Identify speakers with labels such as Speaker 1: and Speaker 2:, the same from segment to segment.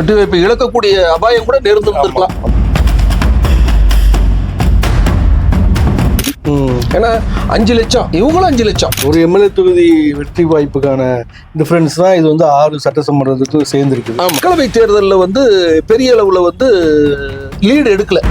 Speaker 1: வெற்றி வாய்ப்பு இழக்கக்கூடிய அபாயம் கூட நேர்ந்து இருந்திருக்கலாம். ஏன்னா அஞ்சு லட்சம். இவங்களும் அஞ்சு லட்சம்.
Speaker 2: ஒரு எம்எல்ஏ தொகுதி வெற்றி வாய்ப்புக்கான டிஃபரன்ஸ் தான் இது வந்து ஆறு சட்டசமன்றத்துக்கு சேர்ந்துருக்குது.
Speaker 1: மக்களவை தேர்தலில் வந்து பெரிய அளவில் வந்து லீடு எடுக்கல.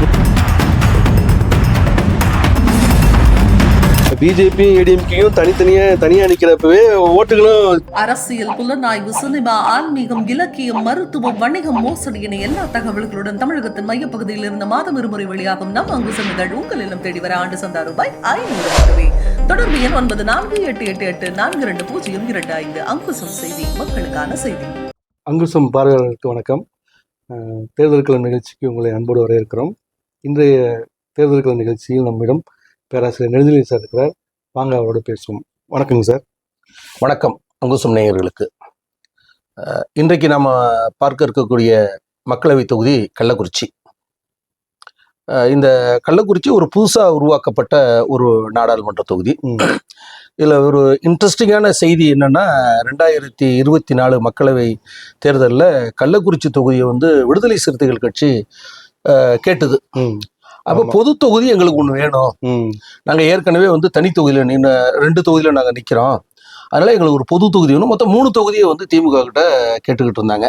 Speaker 2: பிஜேபி ஏடிஎம்கேயும் தனித்தனியா தனியா நிக்கிறப்பவே ஓட்டுகளும்
Speaker 3: அரசியல் புலனாய்வு சினிமா ஆன்மீகம் இலக்கியம் மருத்துவம் வணிகம் மோசடி என எல்லா தகவல்களுடன் தமிழகத்தின் மையப்பகுதியில் இருந்து மாதம் இருமுறை வெளியாகும் நம் அங்கு சென்றுகள் உங்கள் இல்லம் தேடி வர ஆண்டு சந்தா ரூபாய் ஐநூறு மட்டுமே தொடர்பு எண் ஒன்பது நான்கு எட்டு எட்டு எட்டு நான்கு இரண்டு பூஜ்ஜியம் இரண்டு ஐந்து. அங்குசம் செய்தி மக்களுக்கான செய்தி.
Speaker 2: அங்குசம் பார்வையாளர்களுக்கு வணக்கம். அஹ், தேர்தல் களம் நிகழ்ச்சிக்கு உங்களை அன்போடு வரவேற்கிறோம். இன்றைய தேர்தல் களம் நிகழ்ச்சியில் நம்மிடம் பேராசிரியர் நெடுஞ்சலி சார் இருக்கிறார். வாங்க அவரோட பேசுவோம். வணக்கங்க சார்.
Speaker 1: வணக்கம் அங்குசம் நேயர்களுக்கு. இன்றைக்கு நாம் பார்க்க இருக்கக்கூடிய மக்களவை தொகுதி கள்ளக்குறிச்சி. இந்த கள்ளக்குறிச்சி ஒரு புதுசாக உருவாக்கப்பட்ட ஒரு நாடாளுமன்ற தொகுதி. இதில் ஒரு இன்ட்ரெஸ்டிங்கான செய்தி என்னன்னா ரெண்டாயிரத்தி இருபத்தி நாலு மக்களவை தேர்தலில் கள்ளக்குறிச்சி தொகுதியை வந்து விடுதலை சிறுத்தைகள் கட்சி கேட்டது. அப்போ. பொது தொகுதி எங்களுக்கு ஒன்று வேணும்.
Speaker 2: ம்.
Speaker 1: நாங்கள் ஏற்கனவே வந்து தனி தொகுதியில் நின்று ரெண்டு தொகுதியில் நாங்கள் நிற்கிறோம் அதனால எங்களுக்கு ஒரு பொது தொகுதி வேணும். மொத்தம் மூணு தொகுதியை வந்து திமுக கிட்ட கேட்டுக்கிட்டு இருந்தாங்க.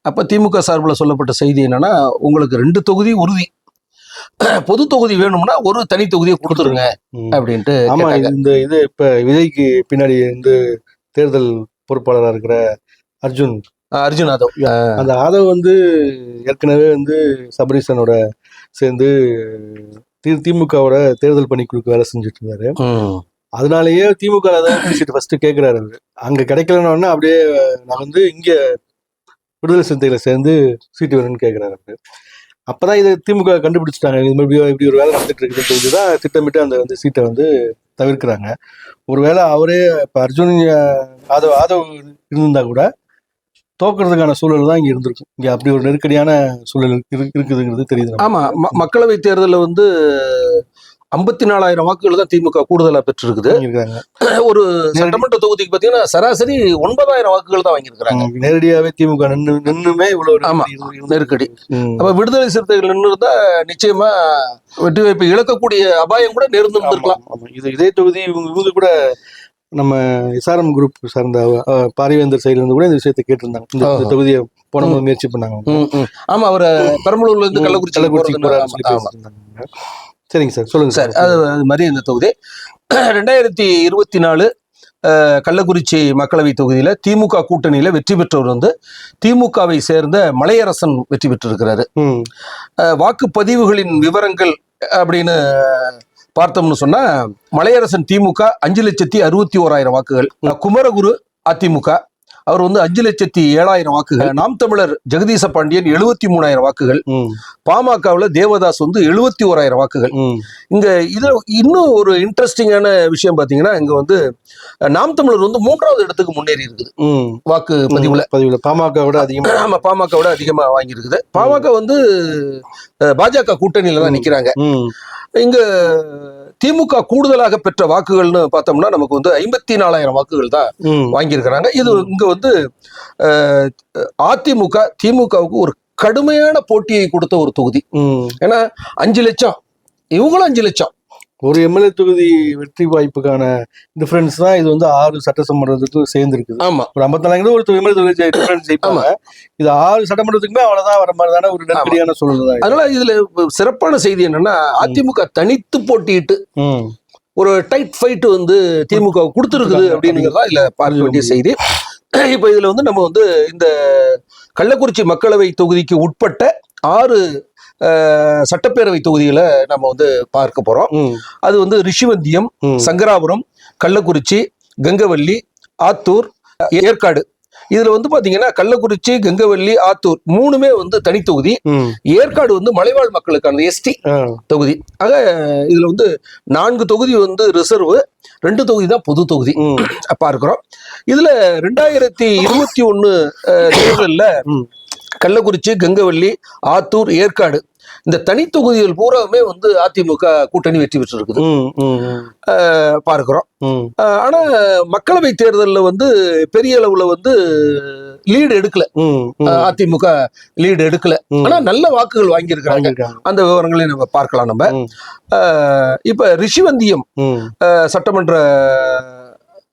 Speaker 1: அப்போ திமுக சார்பில் சொல்லப்பட்ட செய்தி என்னன்னா உங்களுக்கு ரெண்டு தொகுதி உறுதி. பொது தொகுதி வேணும்னா ஒரு தனி தொகுதியை கொடுத்துருங்க. அப்படின்ட்டு
Speaker 2: ஆமா. இந்த இது இப்ப விஜய்க்கு பின்னாடி வந்து தேர்தல் பொறுப்பாளராக இருக்கிற அர்ஜுன்.
Speaker 1: அர்ஜுன் அஹ்
Speaker 2: அந்த ஆதவ் வந்து ஏற்கனவே வந்து சபரீசனோட சேர்ந்து தி- திமுகவோட தேர்தல் பணிக்குழுக்கு வேலை செஞ்சுட்டு இருந்தாரு அதனாலயே திமுக தான் சீட்டு ஃபர்ஸ்ட் கேட்கிறாரு அவரு. அங்க கிடைக்கலன்னு அப்படியே நான் வந்து இங்க விடுதலை சிறுத்தைகளை சேர்ந்து சீட்டு வேணும்னு கேட்கிறாரு அவரு. அப்பதான் இதை திமுக கண்டுபிடிச்சிட்டாங்க. இது மாதிரி இப்படி ஒரு வேலை நடந்துட்டு இருக்குதுன்னு சொல்லிதான் திட்டமிட்டு அந்த வந்து சீட்டை வந்து தவிர்க்கிறாங்க. ஒருவேளை அவரே இப்ப அர்ஜுன் ஆதவ் ஆதவ் இருந்திருந்தா கூட தோக்குறதுக்கான சூழல் தான் இங்க இருந்திருக்கும் இங்க அப்படி ஒரு நெருக்கடியான சூழல் இருக்கு- இருக்குதுங்கிறது தெரியுது.
Speaker 1: ஆமா மக்களவை தேர்தலில் வந்து ஐம்பத்தி நாலாயிரம் வாக்குகள் தான் திமுக கூடுதலா பெற்றிருக்குது ஒரு சட்டமன்ற தொகுதிக்கு பார்த்தீங்கன்னா சராசரி ஒன்பதாயிரம் வாக்குகள் தான் வாங்கியிருக்கிறாங்க
Speaker 2: ம், நேரடியாவே திமுக நின்னு நின்னுமே இவ்வளவு
Speaker 1: ஆமா.
Speaker 2: நெருக்கடி.
Speaker 1: அப்ப விடுதலை சிறுத்தைகள் நின்று இருந்தா நிச்சயமா வெற்றி வாய்ப்பு இழக்கக்கூடிய அபாயம் கூட நேர்ந்து
Speaker 2: ஆமா. இது இதே தொகுதி இவங்க இவங்க கூட நம்ம எஸ்ஆர்எம் குரூப் சார்ந்த பாரிவேந்தர் சைடுல இருந்து கூட இந்த விஷயத்தை கேட்டிருந்தாங்க இந்த. தொகுதியை போன முயற்சி பண்ணாங்க.
Speaker 1: ஆமா அவரை பெரம்பலூர்ல இருந்து கள்ளக்குறிச்சி
Speaker 2: கள்ளக்குறிச்சி. பேசியிருந்தாங்க. சரிங்க சார் சொல்லுங்க
Speaker 1: சரி அது அது மாதிரி இந்த தொகுதி ரெண்டாயிரத்தி இருபத்தி நாலு கள்ளக்குறிச்சி மக்களவை தொகுதியில திமுக கூட்டணியில வெற்றி பெற்றவர் வந்து திமுகவை சேர்ந்த மலையரசன் வெற்றி பெற்றிருக்கிறாரு வாக்குப்பதிவுகளின் விவரங்கள் அப்படின்னு பார்த்தோம்னு சொன்னா மலையரசன் திமுக அஞ்சு லட்சத்தி அறுபத்தி ஓராயிரம் வாக்குகள். குமரகுரு அதிமுக அவர் வந்து அஞ்சு லட்சத்தி ஏழாயிரம் வாக்குகள். நாம் தமிழர் ஜெகதீச பாண்டியன் எழுபத்தி மூணாயிரம் வாக்குகள். பாமகவில் தேவதாஸ் வந்து எழுபத்தி ஓராயிரம் வாக்குகள். இங்க இதுல இன்னும் ஒரு இன்ட்ரெஸ்டிங்கான விஷயம் பாத்தீங்கன்னா இங்க வந்து நாம் தமிழர் வந்து மூன்றாவது இடத்துக்கு முன்னேறி இருக்குது. வாக்கு பதிவுல.
Speaker 2: பதிவுல. பாமக விட அதிகமா.
Speaker 1: ஆமா பாமக விட அதிகமா வாங்கியிருக்குது. பாமக வந்து பாஜக கூட்டணியில தான் நிக்கிறாங்க. இங்க திமுக கூடுதலாக பெற்ற வாக்குகள்னு பார்த்தோம்னா நமக்கு வந்து ஐம்பத்தி நாலாயிரம் வாக்குகள் தான் வாங்கியிருக்கிறாங்க. இது இங்க வந்து அதிமுக திமுகவுக்கு ஒரு கடுமையான போட்டியை கொடுத்த ஒரு தொகுதி. ஏன்னா அஞ்சு லட்சம். இவங்களும் அஞ்சு லட்சம்.
Speaker 2: ஒரு எம்எல்ஏ தொகுதி வெற்றி வாய்ப்புக்கான டிஃபரன்ஸ் தான் இது வந்து ஆறு சட்டசமன்றத்துக்கு சேர்ந்துருக்குது.
Speaker 1: ஆமா.
Speaker 2: ஒரு ஐம்பத்தி ஒரு எம்எல்ஏ தொகுதி டிஃபரன்ஸ் ஜெயிப்பாங்க. இது ஆறு சட்டமன்றத்துக்குமே அவ்வளவுதான் வர மாதிரி தானே ஒரு நெருக்கடியான இது.
Speaker 1: அதனால இதுல சிறப்பான செய்தி என்னன்னா அதிமுக தனித்து போட்டியிட்டு
Speaker 2: ம்,
Speaker 1: ஒரு டைட் ஃபைட் வந்து திமுக கொடுத்துருக்குது அப்படிங்கிறதா இதுல பார்க்க வேண்டிய செய்தி. இப்ப இதுல வந்து நம்ம வந்து இந்த கள்ளக்குறிச்சி மக்களவை தொகுதிக்கு உட்பட்ட ஆறு சட்டப்பேரவை தொகுதிகளை நம்ம வந்து பார்க்க போறோம். அது வந்து ரிஷிவந்தியம். சங்கராபுரம் கள்ளக்குறிச்சி கங்கவல்லி ஆத்தூர் ஏற்காடு. இதுல வந்து பாத்தீங்கன்னா கள்ளக்குறிச்சி கங்கவல்லி ஆத்தூர் மூணுமே வந்து தனி தொகுதி.
Speaker 2: ம்,
Speaker 1: ஏற்காடு வந்து மலைவாழ் மக்களுக்கானது எஸ்டி தொகுதி. ஆக இதுல வந்து நான்கு தொகுதி வந்து ரிசர்வ் ரெண்டு தொகுதி தான் பொது தொகுதி. பார்க்கிறோம். இதுல ரெண்டாயிரத்தி இருபத்தி ஒன்னு தேர்தலில். கள்ளக்குறிச்சி கங்கவல்லி ஆத்தூர் ஏற்காடு. இந்த தனி தொகுதிகள் பூராவுமே வந்து அதிமுக கூட்டணி வெற்றி பெற்றிருக்குது. பார்க்கிறோம். ஆனா மக்களவை தேர்தலில் வந்து பெரிய அளவுல வந்து லீடு எடுக்கல. அதிமுக லீடு எடுக்கல. ஆனா நல்ல வாக்குகள் வாங்கியிருக்காங்க. அந்த விவரங்களையும் நம்ம பார்க்கலாம் நம்ம. இப்ப ரிஷிவந்தியம் சட்டமன்ற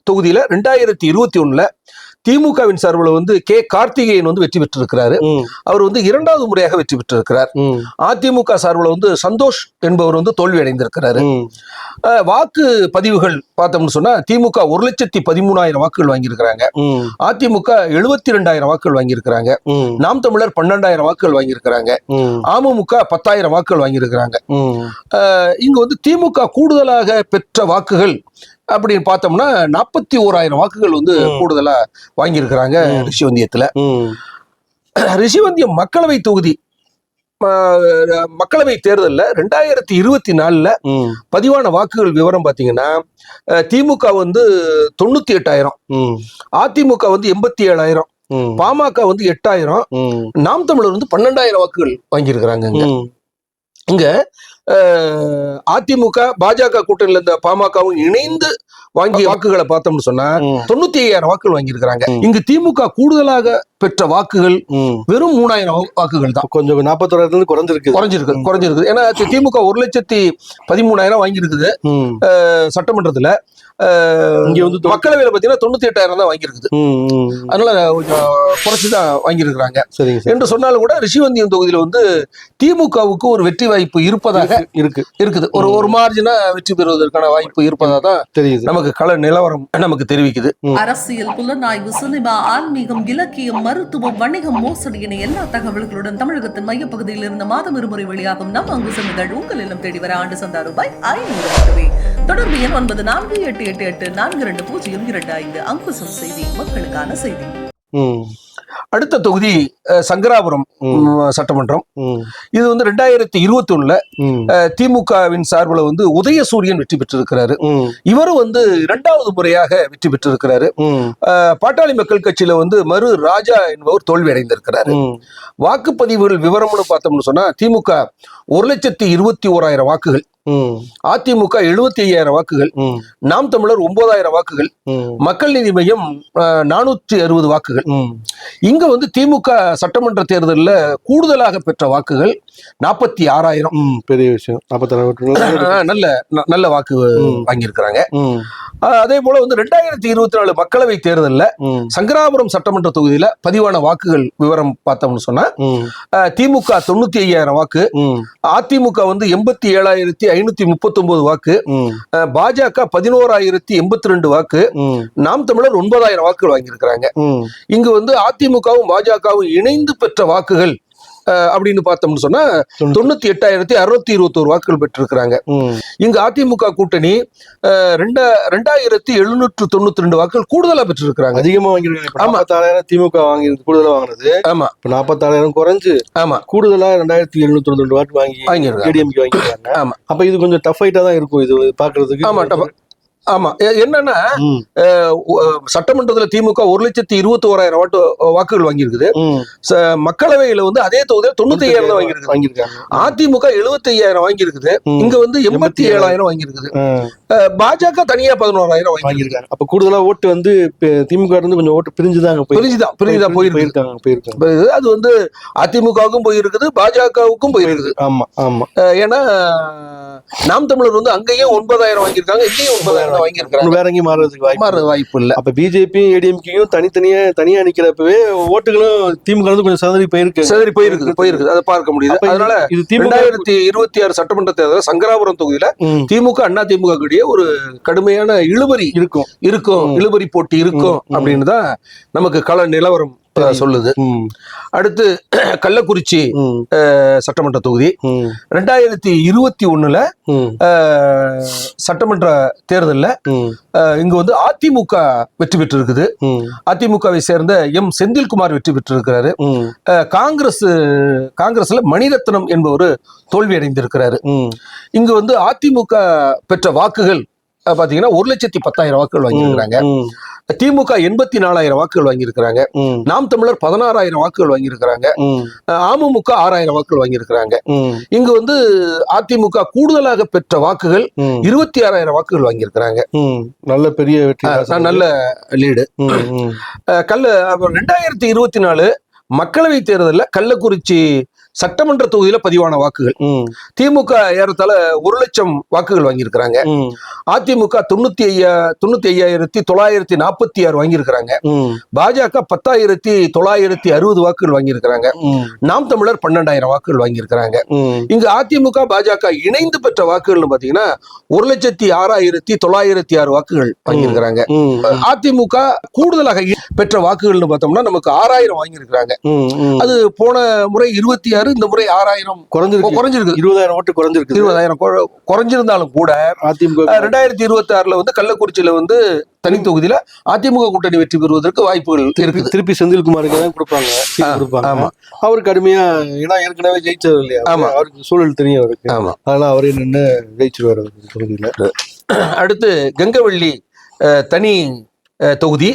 Speaker 1: தொகுதியில ரெண்டாயிரத்தி இருபத்தி ஒண்ணுல திமுகவின் சார்பில் வந்து கே கார்த்திகேயன் வந்து வெற்றி பெற்றிருக்கிறாரு. அவர் வந்து இரண்டாவது முறையாக வெற்றி பெற்றிருக்கிறார். அதிமுக சார்பில் வந்து சந்தோஷ் என்பவர் வந்து தோல்வி அடைந்திருக்கிறாரு. வாக்கு பதிவுகள் பார்த்தோம்னு சொன்னா திமுக ஒரு லட்சத்தி பதிமூணாயிரம் வாக்குகள் வாங்கியிருக்கிறாங்க. அதிமுக எழுபத்தி ரெண்டாயிரம் வாக்குகள் வாங்கியிருக்கிறாங்க. நாம் தமிழர் பன்னெண்டாயிரம் வாக்குகள் வாங்கியிருக்கிறாங்க. அமமுக பத்தாயிரம் வாக்குகள் வாங்கியிருக்கிறாங்க. இங்க வந்து திமுக கூடுதலாக பெற்ற வாக்குகள் அப்படின்னு பார்த்தோம்னா நாற்பத்தி ஓராயிரம் வாக்குகள் வந்து. கூடுதலா வாங்கியிருக்கிறாங்க. ரிஷிவந்தியத்துல. ரிஷிவந்தியம் மக்களவை தொகுதி. மக்களவை தேர்தலில் ரெண்டாயிரத்தி இருபத்தி நாலுல பதிவான வாக்குகள் விவரம் பார்த்தீங்கன்னா திமுக வந்து தொண்ணூத்தி எட்டாயிரம். அதிமுக வந்து எண்பத்தி ஏழாயிரம். பாமக வந்து எட்டாயிரம். நாம் தமிழர் வந்து பன்னெண்டாயிரம் வாக்குகள் வாங்கியிருக்கிறாங்க இங்க. அதிமுக பாஜக கூட்டணியில இருந்த பாமகவும் இணைந்து வாங்கிய வாக்குகளை பார்த்தோம்னு சொன்னா தொண்ணூத்தி ஐயாயிரம் வாக்குகள் வாங்கியிருக்கிறாங்க. இங்கு திமுக கூடுதலாக பெற்ற வாக்குகள். வெறும் மூணாயிரம் வாக்குகள் தான்.
Speaker 2: கொஞ்சம் நாற்பத்தோராயிரத்துல இருந்து குறைஞ்சிருக்கு
Speaker 1: குறைஞ்சிருக்கு குறைஞ்சிருக்கு. ஏன்னா திமுக ஒரு லட்சத்தி பதிமூணாயிரம் வாங்கியிருக்குது. சட்டமன்றத்துல.
Speaker 2: இங்க வந்து
Speaker 1: மக்களவையில பாத்தீங்கன்னா தொண்ணூத்தி எட்டாயிரம் தான் வாங்கியிருக்குது. அதனால கொஞ்சம் குறைச்சு தான் வாங்கியிருக்கிறாங்க.
Speaker 2: சரிங்க சார்.
Speaker 1: என்று சொன்னாலும் கூட ரிஷிவந்தியம் தொகுதியில வந்து திமுகவுக்கு ஒரு வெற்றி வாய்ப்பு இருப்பதாக
Speaker 2: இருக்கு
Speaker 1: இருக்குது. ஒரு ஒரு மார்ஜினா வெற்றி பெறுவதற்கான வாய்ப்பு இருப்பதாக தான்
Speaker 2: தெரியுது.
Speaker 1: நமக்கு கள நிலவரம் நமக்கு தெரிவிக்குது.
Speaker 3: அரசியல் புலனாய்வு சினிமா ஆன்மீகம் இலக்கியம் மருத்துவம் வணிகம் மோசடி என எல்லா தகவல்களுடன் தமிழகத்தின் மையப்பகுதியில் இருந்த மாதம் இருமுறை வெளியாகும். நம் அங்குசம் இதழ் உங்கள் இல்லம் தேடி வர ஆண்டு சந்தா ரூபாய் ஐநூறு மட்டுமே. தொடர்பு எண் ஒன்பது நான்கு எட்டு எட்டு எட்டு நான்கு இரண்டு பூஜ்ஜியம் இரண்டு ஐந்து. அங்குசம் செய்தி மக்களுக்கான செய்தி.
Speaker 2: ம்,
Speaker 1: அடுத்த தொகுதி அஹ், சங்கராபுரம் சட்டமன்றம். இது வந்து ரெண்டாயிரத்தி இருபத்தி ஒண்ணுல திமுகவின் சார்பில் வந்து உதயசூரியன் வெற்றி பெற்றிருக்கிறாரு. இவரும் வந்து இரண்டாவது முறையாக வெற்றி பெற்றிருக்கிறாரு. பாட்டாளி மக்கள் கட்சியில வந்து மறு ராஜா என்பவர் தோல்வி அடைந்திருக்கிறாரு. வாக்குப்பதிவுகள் விவரம்னு பார்த்தோம்னு சொன்னா திமுக ஒரு லட்சத்தி இருபத்தி ஓராயிரம் வாக்குகள் அதிமுக எழுபத்தி ஐயாயிரம் வாக்குகள் நாம் தமிழர் ஒன்பதாயிரம் வாக்குகள் மக்கள் நீதி மையம் நானூற்றி அறுபது வாக்குகள். இங்க வந்து திமுக சட்டமன்ற தேர்தலில் கூடுதலாக பெற்ற வாக்குகள் நாற்பத்தி ஆறாயிரம்.
Speaker 2: பெரிய விஷயம்.
Speaker 1: நல்ல நல்ல வாக்கு. வாங்கியிருக்கிறாங்க. அதே போல வந்து ரெண்டாயிரத்தி இருபத்தி நாலு மக்களவை தேர்தலில் சங்கராபுரம் சட்டமன்ற தொகுதியில பதிவான வாக்குகள் விவரம் பார்த்தோம்னு சொன்னா திமுக தொண்ணூத்தி ஐயாயிரம் வாக்கு அதிமுக வந்து எண்பத்தி ஏழாயிரத்தி ஐநூத்தி முப்பத்தி ஒன்பது வாக்கு பாஜக பதினோராயிரத்தி எண்பத்தி ரெண்டு வாக்கு நாம் தமிழர் ஒன்பதாயிரம் வாக்குகள் வாங்கியிருக்கிறாங்க. இங்கு வந்து அதிமுகவும் பாஜகவும் இணைந்து பெற்ற வாக்குகள் அப்படின்னு பார்த்தோம்னு சொன்னா தொண்ணூத்தி எட்டாயிரத்தி அறுநூத்தி இருபத்தோரு வாக்குகள் பெற்றிருக்கிறாங்க. இங்கு அதிமுக கூட்டணி ரெண்டா ரெண்டாயிரத்தி எழுநூற்று தொண்ணூத்தி ரெண்டு வாக்குகள் கூடுதலா பெற்றிருக்கிறாங்க.
Speaker 2: அதிகமா வாங்கிருக்காங்க இப்ப
Speaker 1: ஆமா.
Speaker 2: நாற்பத்தாறாயிரம் திமுக வாங்கினது கூடுதலா வாங்கினது
Speaker 1: ஆமா.
Speaker 2: இப்ப நாற்பத்தாறாயிரம் குறைஞ்சு
Speaker 1: ஆமா.
Speaker 2: கூடுதலா ரெண்டாயிரத்தி எழுநூத்தி தொண்ணூத்தி ரெண்டு வாட்டு வாங்கி
Speaker 1: வாங்கியிருக்காங்க.
Speaker 2: வாங்கிருக்காங்க
Speaker 1: ஆமா.
Speaker 2: அப்ப இது கொஞ்சம் டஃப் ஃபைட்டா தான் இருக்கும் இது பாக்குறதுக்கு
Speaker 1: ஆமா. ஆமா. என்னன்னா சட்டமன்றத்துல திமுக ஒரு லட்சத்தி இருபத்தி ஓராயிரம் வாட்டு வாக்குகள் வாங்கியிருக்குது. மக்களவையில வந்து அதே தொகுதியில் தொண்ணூத்தி ஐயாயிரம் தான்
Speaker 2: வாங்கியிருக்காங்க.
Speaker 1: அதிமுக எழுபத்தி ஐயாயிரம் வாங்கியிருக்குது. இங்க வந்து எண்பத்தி ஏழாயிரம். வாங்கியிருக்குது. பாஜக தனியா பதினோராயிரம் வாங்கியிருக்கு
Speaker 2: வாங்கியிருக்காங்க. அப்ப கூடுதலா ஓட்டு வந்து திமுக இருந்து கொஞ்சம் ஓட்டு பிரிஞ்சுதாங்க போய்
Speaker 1: பிரிஞ்சுதான் பிரிஞ்சுதான் போயிருக்கு
Speaker 2: போயிருக்காங்க போயிருக்காங்க.
Speaker 1: அது வந்து அதிமுகவுக்கும் போயிருக்குது பாஜகவுக்கும் போயிருக்குது.
Speaker 2: ஆமா ஆமா.
Speaker 1: ஏன்னா நாம் தமிழர் வந்து அங்கேயும் ஒன்பதாயிரம் வாங்கியிருக்காங்க இங்கேயும் ஒன்பதாயிரம் வாங்கியிருக்காங்க
Speaker 2: வேற எங்கேயும் மாறுறதுக்கு வாய்ப்பு
Speaker 1: வாய்ப்பு இல்ல.
Speaker 2: அப்ப பிஜேபி ஏடிஎம்கேயும் தனித்தனியா தனியா நிக்கிறப்பவே ஓட்டுகளும் திமுக இருந்து கொஞ்சம் சதறி போயிருக்கு.
Speaker 1: சரி போயிருக்குது போயிருக்குது. அதை பார்க்க முடியுது. அதனால
Speaker 2: இது திமுக
Speaker 1: ரெண்டாயிரத்தி இருபத்தி ஆறு சட்டமன்ற தேர்தல் சங்கராபுரம் தொகுதியில திமுக அண்ணா திமுக இடையே ஒரு கடுமையான இழுபறி
Speaker 2: இருக்கும்
Speaker 1: இருக்கும். இழுபறி போட்டி இருக்கும். அப்படின்னு தான் நமக்கு கள நிலவரம். சொல்லுது. அடுத்து கள்ளக்குறிச்சி சட்டமன்ற தொகுதி. ரெண்டாயிரத்தி இருபத்தி ஒண்ணுல சட்டமன்ற தேர்தல்ல இங்கு வந்து அதிமுக வெற்றி பெற்றிருக்குது.
Speaker 2: ம்,
Speaker 1: அதிமுகவை சேர்ந்த எம். செந்தில்குமார் வெற்றி பெற்றிருக்கிறாரு.
Speaker 2: ம்,
Speaker 1: அஹ், காங்கிரஸ் காங்கிரஸ்ல மணிரத்னம் என்பவர் தோல்வி அடைந்திருக்கிறாரு இங்கு வந்து அதிமுக பெற்ற வாக்குகள் பாத்தீங்கன்னா ஒரு லட்சத்தி பத்தாயிரம் வாக்குகள் வாங்கியிருக்கிறாங்க. திமுக எண்பத்தி நாலாயிரம் வாக்குகள் வாங்கியிருக்கிறாங்க. நாம் தமிழர் பதினாறாயிரம் வாக்குகள் வாங்கியிருக்கிறாங்க. அமமுக ஆறாயிரம் வாக்குகள் வாங்கியிருக்கிறாங்க. இங்கு வந்து அதிமுக கூடுதலாக பெற்ற வாக்குகள் இருபத்தி ஆறாயிரம் வாக்குகள் வாங்கியிருக்கிறாங்க.
Speaker 2: நல்ல பெரிய
Speaker 1: நல்ல லீடு. கல்ல ரெண்டாயிரத்தி இருபத்தி நாலு மக்களவை தேர்தலில் கள்ளக்குறிச்சி சட்டமன்ற தொகுதியில பதிவான வாக்குகள். திமுக ஏறத்தாழ ஒரு லட்சம் வாக்குகள் வாங்கியிருக்கிறாங்க. அதிமுக தொண்ணூத்தி ஐயா தொண்ணூத்தி ஐயாயிரத்தி தொள்ளாயிரத்தி நாற்பத்தி ஆறு வாங்கியிருக்கிறாங்க பாஜக பத்தாயிரத்தி தொள்ளாயிரத்தி அறுபது வாக்குகள் வாங்கியிருக்கிறாங்க. நாம் தமிழர் பன்னெண்டாயிரம் வாக்குகள் வாங்கியிருக்கிறாங்க. இங்கு அதிமுக பாஜக இணைந்து பெற்ற வாக்குகள்னு பாத்தீங்கன்னா ஒரு லட்சத்தி ஆறாயிரத்தி தொள்ளாயிரத்தி ஆறு வாக்குகள் வாங்கியிருக்கிறாங்க. அதிமுக கூடுதலாக பெற்ற வாக்குகள்னு பார்த்தோம்னா நமக்கு ஆறாயிரம் வாங்கியிருக்கிறாங்க. அது போன முறை இருபத்தி ஆறு இந்த முறை ஆறாயிரம்
Speaker 2: குறைஞ்சிருக்கு.
Speaker 1: குறைஞ்சிருக்கு.
Speaker 2: இருபதாயிரம் ஓட்டு குறைஞ்சிருக்கு
Speaker 1: இருபதாயிரம் குறை- குறைஞ்சிருந்தாலும் கூட
Speaker 2: அதிமுக
Speaker 1: ரெண்டாயிரத்தி இருபத்தி ஆறுல வந்து கள்ளக்குறிச்சியில வந்து தனி தொகுதியில அதிமுக கூட்டணி வெற்றி பெறுவதற்கு வாய்ப்புகள் இருக்குது.
Speaker 2: திருப்பி செந்தில்குமாருக்கு தான் கொடுப்பாங்க.
Speaker 1: ஆமா.
Speaker 2: அவரு கடுமையா ஏன்னா ஏற்கனவே ஜெயிச்சவர் இல்லையா?
Speaker 1: ஆமா.
Speaker 2: அவருக்கு சூழல் தெரியும் அவருக்கு.
Speaker 1: ஆமா.
Speaker 2: அதனால அவரே நின்று ஜெயிச்சிருவாரு தொகுதியில.
Speaker 1: அடுத்து கங்கவள்ளி தனி தொகுதி.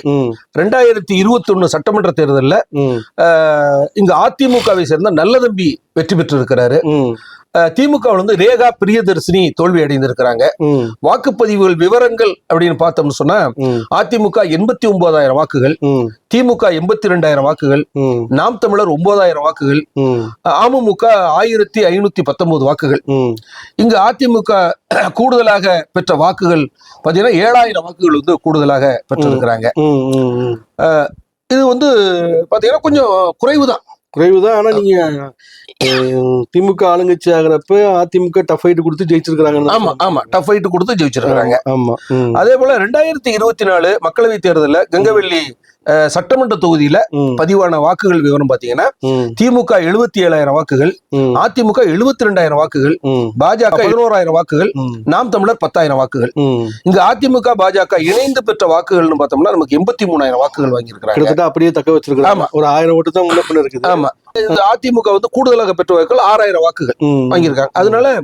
Speaker 1: ரெண்டாயிரத்தி இருபத்தி ஒண்ணு சட்டமன்ற தேர்தலில் இங்க அதிமுகவை சேர்ந்த நல்லதம்பி வெற்றி பெற்றிருக்கிறாரு. திமுகவில் வந்து ரேகா பிரியதர்சினி தோல்வி அடைந்திருக்கிறாங்க. வாக்குப்பதிவுகள் விவரங்கள் அப்படின்னு பார்த்தோம்னு சொன்னா அதிமுக எண்பத்தி ஒன்பதாயிரம் வாக்குகள் திமுக எண்பத்தி ரெண்டாயிரம் வாக்குகள் நாம் தமிழர் ஒன்பதாயிரம் வாக்குகள் அமமுக ஆயிரத்தி ஐநூத்தி பத்தொன்பது வாக்குகள். இங்கு அதிமுக கூடுதலாக பெற்ற வாக்குகள் பாத்தீங்கன்னா ஏழாயிரம் வாக்குகள் வந்து கூடுதலாக பெற்றிருக்கிறாங்க. இது வந்து பாத்தீங்கன்னா கொஞ்சம் குறைவுதான்.
Speaker 2: குறைவுதான் ஆனா நீங்க திமுக ஆளுங்கட்சி ஆகிறப்ப அதிமுக டஃப் ஃபைட் கொடுத்து ஜெயிச்சிருக்காங்க
Speaker 1: ஆமா ஆமா. டஃப் ஃபைட் கொடுத்து ஜெயிச்சிருக்காங்க
Speaker 2: ஆமா
Speaker 1: அதே போல ரெண்டாயிரத்தி இருபத்தி நாலு மக்களவை தேர்தலில் கங்கவெள்ளி சட்டமன்ற தொகுதியில பதிவான வாக்குகள் விவரம் பாத்தீங்கன்னா திமுக எழுபத்தி ஏழாயிரம் வாக்குகள் அதிமுக எழுபத்தி ரெண்டாயிரம் வாக்குகள் பாஜக பதினோராயிரம் வாக்குகள் நாம் தமிழர் பத்தாயிரம் வாக்குகள். இங்க அதிமுக பாஜக இணைந்து பெற்ற வாக்குகள்னு பார்த்தோம்னா நமக்கு எண்பத்தி மூணாயிரம் வாக்குகள் வாங்கியிருக்கிறாங்க.
Speaker 2: அப்படியே தக்க வச்சிருக்காங்க
Speaker 1: ஆமா.
Speaker 2: ஒரு ஆயிரம் ஓட்டு தான் முன்ன இருக்குது.
Speaker 1: ஆமா. அதிமுக வந்து கூடுதலாக பெற்ற வாக்குகள் ஆறாயிரம் வாக்குகள் வாங்கியிருக்காங்க. அதனால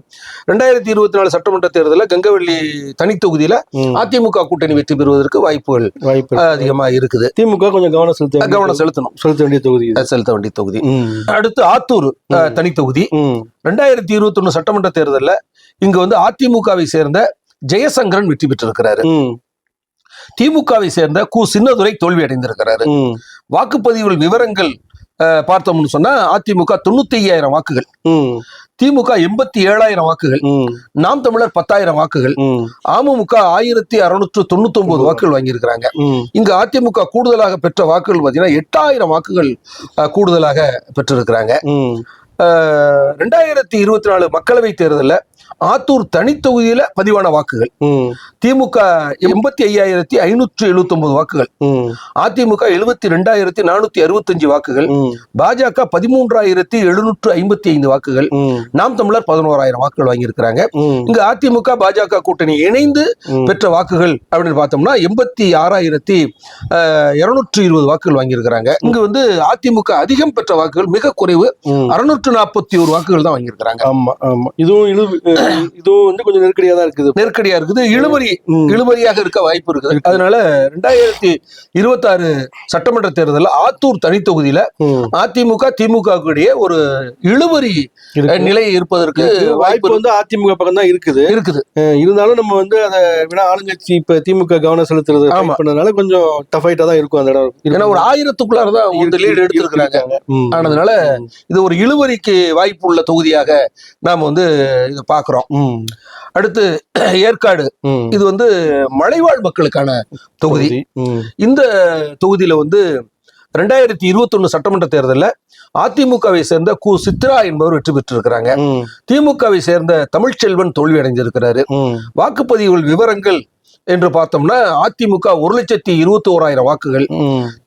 Speaker 1: ரெண்டாயிரத்தி இருபத்தி நாலு சட்டமன்ற தேர்தலில் கங்கவெள்ளி தனி தொகுதியில. அதிமுக கூட்டணி வெற்றி பெறுவதற்கு வாய்ப்புகள்
Speaker 2: வாய்ப்பு.
Speaker 1: அதிகமா இருக்குது.
Speaker 2: திமுக கொஞ்சம் கவனம் செலுத்த வேண்டிய-
Speaker 1: கவனம் செலுத்தணும்.
Speaker 2: செலுத்த வேண்டிய தொகுதி.
Speaker 1: செலுத்த வேண்டிய தொகுதி. அடுத்து ஆத்தூர் தனி தொகுதி. ரெண்டாயிரத்தி இருபத்தி ஒண்ணு சட்டமன்ற தேர்தலில் இங்க வந்து அதிமுகவை சேர்ந்த ஜெயசங்கரன் வெற்றி பெற்றிருக்கிறாரு. திமுகவை சேர்ந்த கு சின்னதுரை தோல்வி அடைந்திருக்கிறாரு
Speaker 2: ம்,
Speaker 1: வாக்குப்பதிவுகள் விவரங்கள் பார்த்தோம்னு சொன்னா அதிமுக தொண்ணூத்தி ஐயாயிரம் வாக்குகள் திமுக எண்பத்தி ஏழாயிரம் வாக்குகள் நாம் தமிழர் பத்தாயிரம் வாக்குகள். அமமுக ஆயிரத்தி அறுநூற்று தொண்ணூத்தி ஒன்பது வாக்குகள் வாங்கியிருக்கிறாங்க. இங்கு அதிமுக கூடுதலாக பெற்ற வாக்குகள் பார்த்தீங்கன்னா எட்டாயிரம் வாக்குகள் கூடுதலாக பெற்றிருக்கிறாங்க. ரெண்டாயிரத்தி இருபத்தி நாலு மக்களவை தேர்தலில் ஆத்தூர் தனித்தொகுதியில பதிவான வாக்குகள். திமுக எண்பத்தி ஐயாயிரத்தி ஐநூற்று எழுபத்தி ஒன்பது வாக்குகள் அதிமுக எழுபத்தி ரெண்டாயிரத்தி நானூத்தி அறுபத்தஞ்சு வாக்குகள். பாஜக பதிமூன்றாயிரத்தி எழுநூற்று ஐம்பத்தி ஐந்து வாக்குகள். நாம் தமிழர் பதினோராயிரம் வாக்குகள் வாங்கியிருக்கிறாங்க. இங்கு அதிமுக பாஜக கூட்டணி இணைந்து. பெற்ற வாக்குகள் அப்படின்னு பார்த்தோம்னா எண்பத்தி ஆறாயிரத்தி இருநூற்று இருபது வாக்குகள் வாங்கியிருக்கிறாங்க. இங்கு வந்து அதிமுக அதிகம் பெற்ற வாக்குகள் மிக குறைவு. அறுநூற்று நாற்பத்தி ஒரு வாக்குகள் தான் வாங்கியிருக்கிறாங்க.
Speaker 2: ஆமா ஆமா. இதுவும் இதுவும் வந்து கொஞ்சம் நெருக்கடியா தான் இருக்குது.
Speaker 1: நெருக்கடியா இருக்குது. இழுபறி இழுபறியாக இருக்க வாய்ப்பு இருக்குது. அதனால ரெண்டாயிரத்தி இருபத்தாறு சட்டமன்ற தேர்தலில் ஆத்தூர் தனி தொகுதியில அதிமுக திமுக இடையே ஒரு இழுபறி நிலை இருப்பதற்கு
Speaker 2: வாய்ப்பு வந்து அதிமுக பக்கம் தான் இருக்குது.
Speaker 1: இருக்குது
Speaker 2: இருந்தாலும் நம்ம வந்து அதை விட ஆளுங்கட்சி இப்ப திமுக கவனம் செலுத்துறது பண்ணதுனால கொஞ்சம் டஃப் ஃபைட்டா தான் இருக்கும் அந்த இடம்.
Speaker 1: ஏன்னா ஒரு ஆயிரத்துக்குள்ளார தான் வந்து லீடு எடுத்திருக்கிறாங்க. ஆனதுனால இது ஒரு இழுவரிக்கு வாய்ப்பு உள்ள தொகுதியாக நாம வந்து இதை பார்க்கிறோம். அடுத்து ஏற்காடு. இது வந்து மலைவாழ் மக்களுக்கான தொகுதி. இந்த தொகுதியில வந்து ரெண்டாயிரத்தி இருபத்தொன்னு சட்டமன்ற தேர்தலில் அதிமுகவை சேர்ந்த கு சித்ரா என்பவர் வெற்றி பெற்றிருக்கிறாங்க. திமுகவை சேர்ந்த தமிழ்ச்செல்வன் தோல்வி அடைஞ்சிருக்கிறாரு
Speaker 2: ம்,
Speaker 1: வாக்குப்பதிவுகள் விவரங்கள் என்று பார்த்தோம்னா அதிமுக ஒரு லட்சத்தி இருபத்தி ஓராயிரம் வாக்குகள்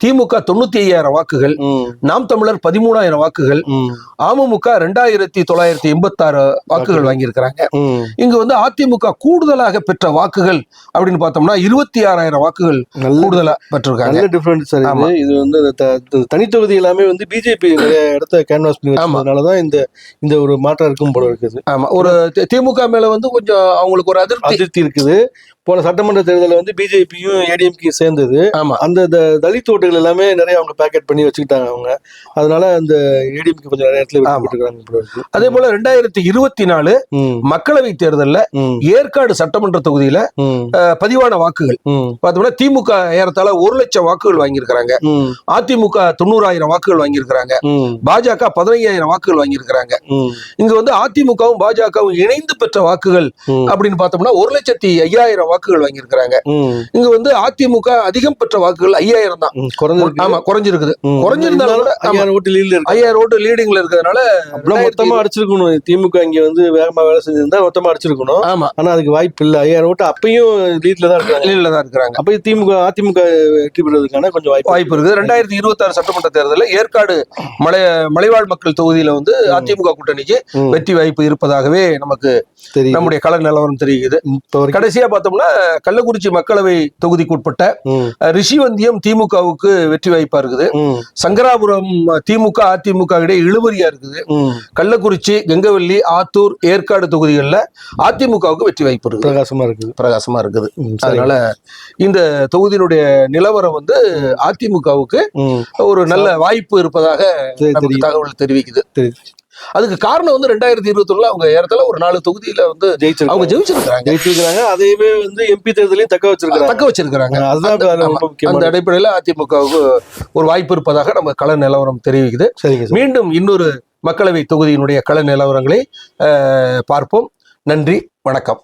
Speaker 1: திமுக தொண்ணூத்தி ஐயாயிரம் வாக்குகள் நாம் தமிழர் பதிமூணாயிரம் வாக்குகள் அமமுக ரெண்டாயிரத்தி தொள்ளாயிரத்தி எண்பத்தாறு வாக்குகள் வாங்கியிருக்கிறாங்க. இங்கு வந்து அதிமுக கூடுதலாக பெற்ற வாக்குகள் அப்படின்னு பார்த்தோம்னா இருபத்தி ஆறாயிரம் வாக்குகள் கூடுதலா பெற்றிருக்காங்க.
Speaker 2: டிஃபரன்ஸ். இது. வந்து தனித்தொகுதி எல்லாமே வந்து பிஜேபி இடத்த கேன்வாஸ் பண்ணி
Speaker 1: ஆமா.
Speaker 2: வச்சதுனாலதான் இந்த இந்த ஒரு மாற்றம் இருக்கும் போல இருக்குது.
Speaker 1: ஆமா. ஒரு திமுக மேல வந்து கொஞ்சம் அவங்களுக்கு ஒரு அதிருப்தி.
Speaker 2: அதிருப்தி இருக்குது. போன சட்டமன்ற தேர்தலில் வந்து பிஜேபியும் ஏடிஎம்கே சேர்ந்தது.
Speaker 1: ஆமா.
Speaker 2: அந்த தலித் ஓட்டுகள் எல்லாமே நிறைய அவங்க பேக்கெட் பண்ணி வச்சுக்கிட்டாங்க அவங்க. அதனால அந்த ஏடிஎம்கே கொஞ்சம் நிறைய இடத்துல.
Speaker 1: அதே போல ரெண்டாயிரத்தி இருபத்தி நாலு மக்களவை தேர்தல்ல ஏற்காடு சட்டமன்ற தொகுதியில பதிவான வாக்குகள். பார்த்தோம்னா திமுக ஏறத்தாழ ஒரு லட்சம் வாக்குகள் வாங்கியிருக்கிறாங்க. அதிமுக தொண்ணூறாயிரம் வாக்குகள் வாங்கியிருக்கிறாங்க. பாஜக பதினையாயிரம் வாக்குகள் வாங்கியிருக்கிறாங்க. இங்க வந்து அதிமுகவும் பாஜகவும் இணைந்து பெற்ற வாக்குகள் அப்படின்னு பார்த்தோம்னா ஒரு லட்சத்தி ஐயாயிரம் வாக்குகள் வாங்கியிருக்கிறாங்க. இங்க வந்து அதிமுக அதிகம் பெற்ற வாக்குகள் ஐயாயிரம் தான். ஆமா குறைஞ்சிருக்குது. குறைஞ்சிருந்தாலும்.
Speaker 2: ஐயாயிரம் ஓட்டு
Speaker 1: லீடிங்ல இருக்கிறதுனால
Speaker 2: மொத்தமா அடிச்சிருக்கணும். திமுக இங்க வந்து வேகமா வேலை செஞ்சிருந்தா மொத்தமா அடிச்சிருக்கணும்.
Speaker 1: ஆமா.
Speaker 2: ஆனா அதுக்கு வாய்ப்பு இல்ல. ஐயாயிரம் ஓட்டு அப்பயும் லீட்ல தான் இருக்காங்க.
Speaker 1: லீட்ல தான் இருக்கிறாங்க.
Speaker 2: அப்ப திமுக அதிமுக வெற்றி பெறுவதற்கான கொஞ்சம் வாய்ப்பு
Speaker 1: வாய்ப்பு இருக்குது. ரெண்டாயிரத்தி இருபத்தி ஆறு சட்டமன்ற தேர்தலில் ஏற்காடு மலை மலைவாழ் மக்கள் தொகுதியில வந்து அதிமுக கூட்டணிக்கு. வெற்றி வாய்ப்பு இருப்பதாகவே நமக்கு நம்முடைய கள நிலவரம்
Speaker 2: வரைக்கும்
Speaker 1: கடைசியா பார்த்தோம்னா கள்ளக்குறிச்சி மக்களவை தொகுதிக்கு உட்பட்ட
Speaker 2: ம்,
Speaker 1: அஹ், ரிஷிவந்தியம் திமுகவுக்கு வெற்றி வாய்ப்பா இருக்குது. சங்கராபுரம் திமுக அதிமுக இடையே இழுபறியா இருக்குது. கள்ளக்குறிச்சி கெங்கவல்லி ஆத்தூர் ஏற்காடு தொகுதிகளில் அதிமுகவுக்கு வெற்றி வாய்ப்பு இருக்குது.
Speaker 2: பிரகாசமா இருக்குது.
Speaker 1: பிரகாசமா இருக்குது. அதனால இந்த தொகுதியினுடைய நிலவரம் வந்து அதிமுகவுக்கு ஒரு நல்ல வாய்ப்பு இருப்பதாக. தகவல் தெரிவிக்குது. அதுக்கு காரணம் வந்து ரெண்டாயிரத்தி இருபத்தி ஒண்ணுல அவங்க ஏறத்தாழ ஒரு நாலு தொகுதியில வந்து அவங்க
Speaker 2: ஜெயிச்சிருக்காங்க ஜெயிச்சிருக்காங்க அதையுமே வந்து எம்பி தேர்தலையும் தக்க வச்சிருக்காங்க
Speaker 1: தக்க வச்சிருக்கிறாங்க.
Speaker 2: அதுதான்
Speaker 1: அந்த அடிப்படையில அதிமுகவுக்கு ஒரு வாய்ப்பு இருப்பதாக நம்ம கள நிலவரம் தெரிவிக்குது. மீண்டும் இன்னொரு மக்களவை தொகுதியினுடைய கள நிலவரங்களை பார்ப்போம். நன்றி வணக்கம்.